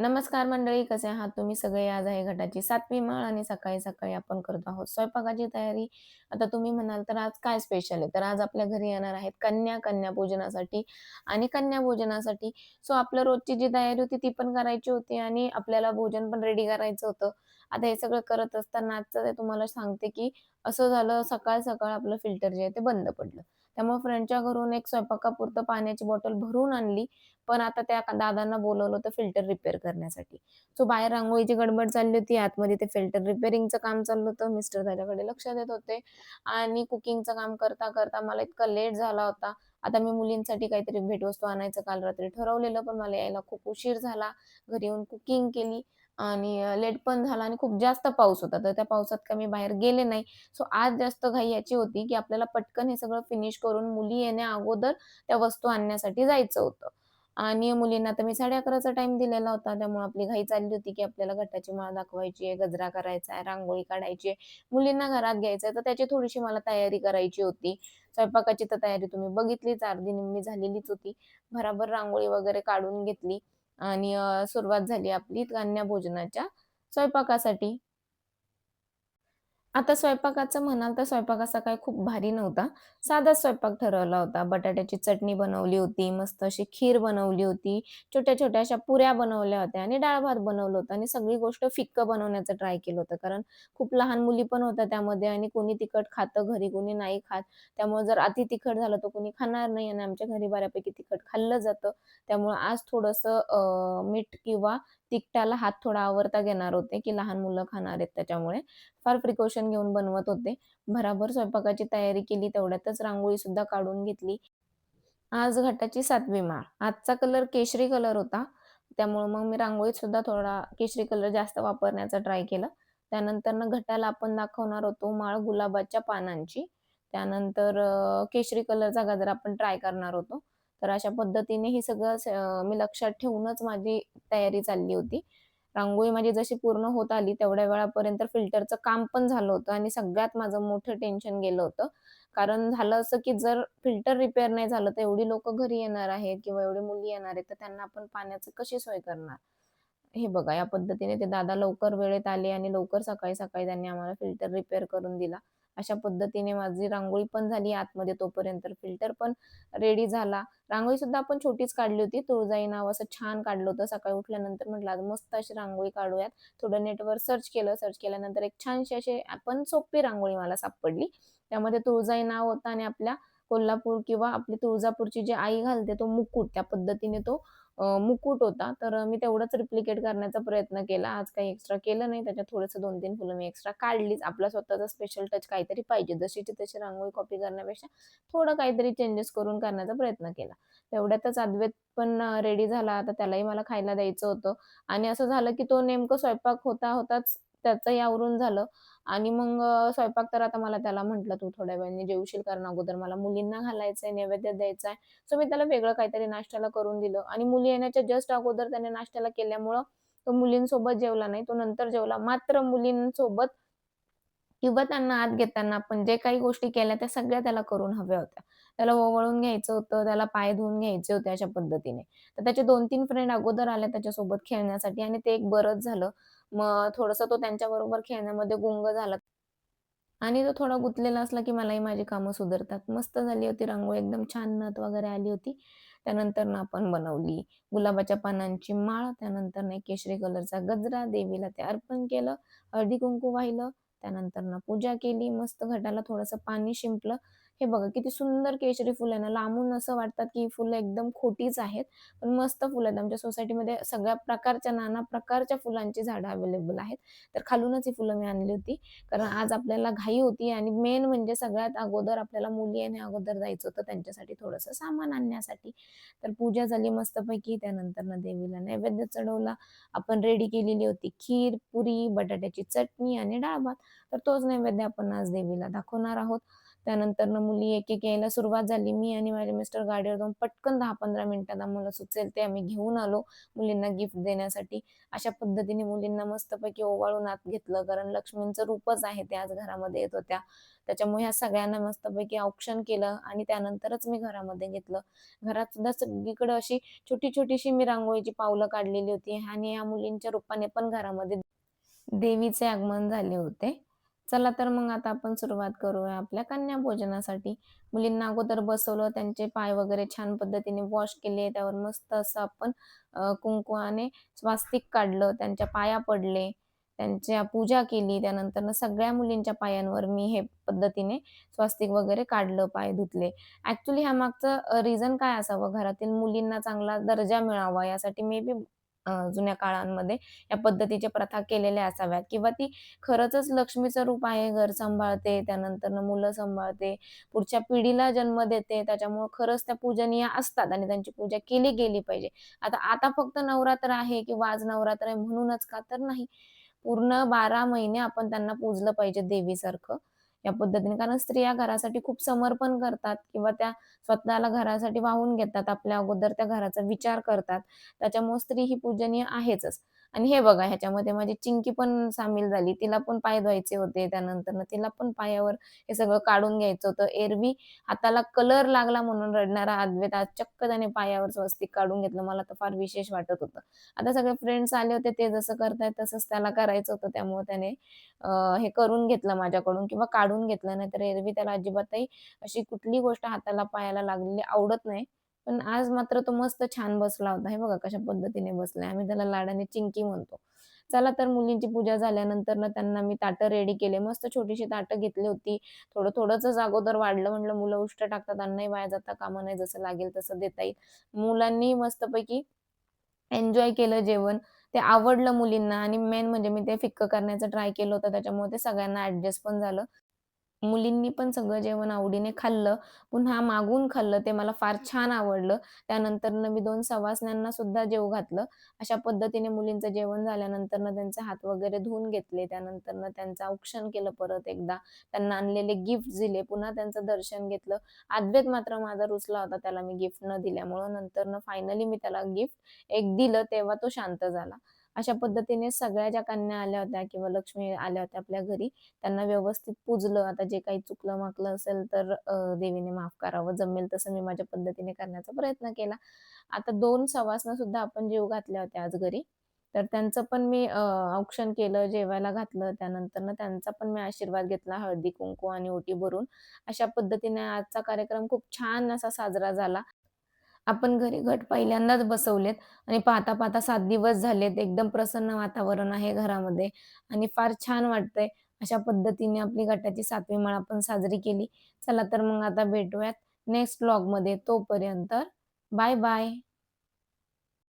नमस्कार मंडळी कसे आहात तुम्ही? सगळे आज आहे घटाची सातवी माळ आणि सकाळी सकाळी आपण करत आहोत स्वयंपाकाची तयारी. आता तुम्ही म्हणाल तर आज काय स्पेशल आहे? तर आज आपल्या घरी येणार आहेत कन्या कन्या पूजनासाठी आणि कन्या भोजनासाठी. सो आपलं रोजची जी तयारी होती ती पण करायची होती आणि आपल्याला भोजन पण रेडी करायचं होतं. आता हे सगळं करत असताना आजचं ते तुम्हाला सांगते की असं झालं सकाळ सकाळ आपलं फिल्टर जे आहे ते बंद पडलं. त्यामुळे फ्रेंडच्या घरून एक स्वयंपाकापुरतं पाण्याची बॉटल भरून आणली. पण आता त्या दादांना बोलवलं होतं फिल्टर रिपेअर करण्यासाठी. सो बाहेर रांगोळीची गडबड चालली होती. आतमध्ये ते फिल्टर रिपेअरिंगचं काम चाललं होतं. मिस्टर त्याच्याकडे लक्ष देत होते. आणि कुकिंगचं काम करता करता मला इतका लेट झाला होता. आता मी मुलींसाठी काहीतरी भेटवस्तू आणायचं काल रात्री ठरवलेलं पण मला यायला खूप उशीर झाला. घरी येऊन कुकिंग केली आणि लेट पण झाला आणि खूप जास्त पाऊस होता. तर त्या पावसात का मी बाहेर गेले नाही. सो आज जास्त घाई याची होती की आपल्याला पटकन हे सगळं फिनिश करून मुली येण्या अगोदर त्या वस्तू आणण्यासाठी जायचं होतं. आणि मुलींना तर मी साडे अकराचा टाइम दिलेला होता. त्यामुळे आपली घाई चालली होती की आपल्याला घटाची माळ दाखवायची आहे गजरा करायचा आहे रांगोळी काढायची आहे. मुलींना घरात घ्यायचं आहे तर त्याची थोडीशी मला तयारी करायची होती. स्वयंपाकाची तर तयारी तुम्ही बघितली चार दिन मी झालेलीच होती. भराभर रांगोळी वगैरे काढून घेतली आणि सुरुवात झाली आपली कन्या भोजनाच्या स्वयंपाकासाठी. आता स्वयंपाकाचं म्हणाल तर स्वयंपाक असा काही खूप भारी नव्हता. साधा स्वयंपाक ठरवला होता. बटाट्याची चटणी बनवली होती, मस्त अशी खीर बनवली होती, छोट्या-छोट्या अशा पुऱ्या बनवल्या होत्या आणि डाळ-भात बनवलं होतं आणि सगळी गोष्ट फिक्क बनवण्याचं ट्राय केलं होतं. कारण खूप लहान मुली पण होत्या त्यामध्ये आणि कोणी तिखट खातं घरी, कोणी नाही खात. त्यामुळे जर अति तिखट झालं तर कोणी खाणार नाही आणि आमच्या घरी बऱ्यापैकी तिखट खाल्लं जातं. त्यामुळे आज थोडंसं मीठ किंवा तिखटाला हात थोडा आवरता घेणार होते, की लहान मुलं खाणार आहेत त्याच्यामुळे. फार प्रिकॉशन घेऊन बनवत होते. भराभर स्वयंपाकाची तयारी केली, तेवढ्यातच रांगोळी सुद्धा काढून घेतली. आज घटाची सातवी माळ. आजचा कलर केशरी कलर होता. त्यामुळे मग मी रांगोळीत सुद्धा थोडा केशरी कलर जास्त वापरण्याचा ट्राय केला. त्यानंतर घटाला आपण दाखवणार होतो माळ गुलाबाच्या पानांची. त्यानंतर केशरी कलरचा गजरा आपण ट्राय करणार होतो. तर अशा पद्धतीने हे सगळं मी लक्षात ठेवूनच माझी तयारी चालली होती. रांगोळी माझी जशी पूर्ण होत आली तेवढ्या वेळापर्यंत फिल्टरचं काम पण झालं होतं आणि सगळ्यात माझं मोठं टेन्शन गेलं होतं. कारण झालं असं, की जर फिल्टर रिपेअर नाही झालं तर एवढी लोक घरी येणार आहेत किंवा एवढी मुली येणार आहेत, तर त्यांना आपण पाण्याची कशी सोय करणार? हे बघा या पद्धतीने ते दादा लवकर वेळेत आले आणि लवकर सकाळी-सकाळी त्यांनी आम्हाला फिल्टर रिपेअर करून दिला. अशा पद्धतीने माझी रांगोळी पण झाली आतमध्ये तोपर्यंत फिल्टर पण रेडी झाला. रांगोळी सुद्धा आपण छोटीच काढली होती. तुळजाई नाव असं छान काढलं होतं. सकाळी उठल्यानंतर म्हटलं आज मस्त अशी रांगोळी काढूयात. थोडं नेटवर सर्च केलं. सर्च केल्यानंतर एक छानशी अशी आपण सोपी रांगोळी मला सापडली. त्यामध्ये तुळजाई नाव होतं आणि आपल्या कोल्हापूर किंवा आपली तुळजापूरची जी आई घालते तो मुकुट त्या पद्धतीने तो मुकुट होता. तर मी तेवढंच रिप्लिकेट करण्याचा प्रयत्न केला. आज काही एक्स्ट्रा केलं नाही. त्याच्यात थोडंसं 2-3 फुलं मी एक्स्ट्रा काढलीच. आपला स्वतःचा स्पेशल टच काहीतरी पाहिजे. जशीची तशी रांगोळी कॉपी करण्यापेक्षा थोडं काहीतरी चेंजेस करून करण्याचा प्रयत्न केला. तेवढ्यातच अद्वैत पण रेडी झाला. आता त्यालाही मला खायला द्यायचं होतं आणि असं झालं की तो नेमकं स्वयंपाक होता होताच त्याचं यावरून झालं आणि मग स्वयंपाक तर आता मला त्याला म्हटलं, "तू थोड्या वेळाने जेवशील कारण अगोदर मला मुलींना घालायचंय, नैवेद्य द्यायचा आहे." सो मी त्याला वेगळं काहीतरी नाश्त्याला करून दिलं आणि मुली येण्याच्या जस्ट अगोदर त्याने नाश्त्याला केल्यामुळं तो मुलींसोबत जेवला नाही. तो नंतर जेवला. मात्र मुलींसोबत किंवा त्यांना आत घेताना आपण जे काही गोष्टी केल्या त्या सगळ्या त्याला करून हव्या होत्या. त्याला ओवळून घ्यायचं होतं, त्याला पाय धुवून घ्यायचे होते अशा पद्धतीने. तर त्याचे 2-3 फ्रेंड अगोदर आले त्याच्यासोबत खेळण्यासाठी आणि ते एक बरंच झालं. मग थोडस तो त्यांच्याबरोबर खेळण्यामध्ये गुंग झाला. आणि तो थोडा गुंतलेला असला, की मलाही माझी कामं सुधरतात. मस्त झाली होती रांगोळी एकदम छान नथ वगैरे आली होती. त्यानंतर ना आपण बनवली गुलाबाच्या पानांची माळ, त्यानंतर ना केशरी कलरचा गजरा, देवीला ते अर्पण केलं, हळदी-कुंकू वाहिलं, त्यानंतरनं पूजा केली, मस्त घटाला थोडंसं पाणी शिंपलं हे बघा किती सुंदर केशरी फुलं आहे ना, लांबून असं वाटतात की फुलं एकदम खोटीच आहेत, पण मस्त फुलं आहेत. आमच्या सोसायटीमध्ये सगळ्या प्रकारच्या, नाना प्रकारच्या फुलांची झाडं अवेलेबल आहेत. तर खालूनच ही फुलं मी आणली होती. कारण आज आपल्याला घाई होती आणि मेन म्हणजे सगळ्यात अगोदर आपल्याला मुली आणि अगोदर जायचं होतं त्यांच्यासाठी थोडंसं सामान आणण्यासाठी. तर पूजा झाली मस्तपैकी. त्यानंतरनं देवीला नैवेद्य चढवला. आपण रेडी केलेली होती खीर, पुरी, बटाट्याची चटणी आणि डाळ-भात. तर तोच नैवेद्य आपण आज देवीला दाखवणार आहोत. त्यानंतरनं मुली एक-एक यायला सुरुवात झाली. मी आणि माझे मिस्टर गाडीवर जाऊन पटकन 10-15 मिनिटात आम्हाला सुचेल ते आम्ही घेऊन आलो मुलींना गिफ्ट देण्यासाठी. अशा पद्धतीने मुलींना मस्तपैकी ओवाळून आत घेतलं कारण लक्ष्मींचं रूपच आहे ते आज घरामध्ये येत होत्या. त्याच्यामुळे ह्या सगळ्यांना मस्तपैकी औक्षण केलं आणि त्यानंतरच मी घरामध्ये घेतलं. घरात सुद्धा सगळीकडे अशी छोटी-छोटीशी मी रांगोळीची पावलं काढलेली होती आणि या मुलींच्या रूपाने पण घरामध्ये देवीचे आगमन झाले होते. चला तर मग आता आपण सुरुवात करूया आपल्या कन्या भोजनासाठी मुलींना अगोदर बसवलं, त्यांचे पाय वगैरे छान पद्धतीने वॉश केले. त्यावर मस्त असं आपण अ, स्वास्तिक काढलं, त्यांच्या पाया पडले, त्यांच्या पूजा केली. त्यानंतर सगळ्या मुलींच्या पायांवर मी हे पद्धतीने स्वास्तिक वगैरे काढलं, पाय धुतले. ऍक्च्युअली ह्या मागचं रिझन काय असावं, घरातील मुलींना चांगला दर्जा मिळावा यासाठी मे बी जुन्या काळांमध्ये या पद्धतीच्या प्रथा केलेल्या असाव्यात किंवा ती खरंच लक्ष्मीचं रूप आहे, घर सांभाळते, त्यानंतर मुलं सांभाळते, पुढच्या पिढीला जन्म देते. त्याच्यामुळे खरंच त्या पूजनीय असतात आणि त्यांची पूजा केली गेली पाहिजे. आता आता फक्त नवरात्र आहे किंवा आज नवरात्र आहे म्हणूनच का? तर नाही. पूर्ण 12 महिने आपण त्यांना पूजलं पाहिजे देवीसारखं, या पद्धतीने. कारण स्त्रिया घरासाठी खूप समर्पण करतात किंवा त्या स्वतःला घरासाठी वाहून घेतात. आपल्या अगोदर त्या घराचा विचार करतात. त्याच्यामुळे स्त्री ही पूजनीय आहेच आणि हे बघा ह्याच्यामध्ये माझी चिंकी पण सामील झाली. तिला पण पाय धुवायचे होते. त्यानंतर तिला पण पायावर हे सगळं काढून घ्यायचं होतं. एरवी हाताला कलर लागला म्हणून रडणारा अद्वैत आज चक्क त्याने पायावर स्वस्तिक काढून घेतलं. मला तर फार विशेष वाटत होतं. आता सगळे फ्रेंड्स आले होते, ते जसं करतायत तसंच त्याला करायचं होतं. त्यामुळे त्याने हे करून घेतलं माझ्याकडून किंवा काढून घेतलं. नाहीतर एरवी त्याला अजिबातही अशी कुठली गोष्ट हाताला, पायाला लागलेली आवडत नाही. पण आज मात्र तो मस्त छान बसला होता. हे बघा कशा पद्धतीने बसलाय. आम्ही त्याला लाडाने चिंकी म्हणतो. चला तर मुलींची पूजा झाल्यानंतरनं त्यांना मी ताटं रेडी केले. मस्त छोटीशी ताटं घेतली होती. थोडं थोडंच अगोदर वाढलं. म्हणलं मुलं उष्ट टाकतात, अन्नही वाया जाता कामा नाही जसं लागेल तसं देता येईल. मुलांनी मस्तपैकी एन्जॉय केलं जेवण. ते आवडलं मुलींना आणि मेन म्हणजे मी ते फिक्क करण्याचं ट्राय केलं होतं. त्याच्यामुळे ते सगळ्यांना ऍडजस्ट पण झालं. मुलींनी पण सगळं जेवण आवडीने खाल्लं. पुन्हा मागून खाल्लं. ते मला फार छान आवडलं. त्यानंतरनं मी दोन सवासण्यांना सुद्धा जेव घातलं. अशा पद्धतीने मुलींचं जेवण झाल्यानंतरनं त्यांचे हात वगैरे धुवून घेतले. त्यानंतरनं त्यांचं औक्षण केलं परत एकदा. त्यांना आणलेले गिफ्ट दिले. पुन्हा त्यांचं दर्शन घेतलं. अद्वैत मात्र माझा रुचला होता त्याला मी गिफ्ट न दिल्यामुळं. नंतरनं फायनली मी त्याला गिफ्ट एक दिलं, तेव्हा तो शांत झाला. अशा पद्धतीने सगळ्या ज्या कन्या आल्या होत्या किंवा लक्ष्मी आल्या होत्या आपल्या घरी, त्यांना व्यवस्थित पूजलं. आता जे काही चुकलं-माकलं असेल तर देवीने माफ करावं. जमेल तसं मी माझ्या पद्धतीने करण्याचा प्रयत्न केला. आता दोन सवासनं सुद्धा आपण जीव घातल्या होत्या आज घरी. तर त्यांचं पण मी औक्षण केलं, जेवायला घातलं. त्यानंतरनं त्यांचा पण मी आशीर्वाद घेतला हळदी-कुंकू आणि ओटी भरून. अशा पद्धतीने आजचा कार्यक्रम खूप छान असा साजरा झाला. आपण घरी घट पहिल्यांदाच बसवलेत आणि पाहता-पाहता सात दिवस झालेत. एकदम प्रसन्न वातावरण आहे घरामध्ये आणि फार छान वाटतंय. अशा पद्धतीने आपली गटाची सातवी माळ आपण साजरी केली. चला तर मग आता भेटूयात नेक्स्ट व्लॉगमध्ये. तोपर्यंत बाय बाय.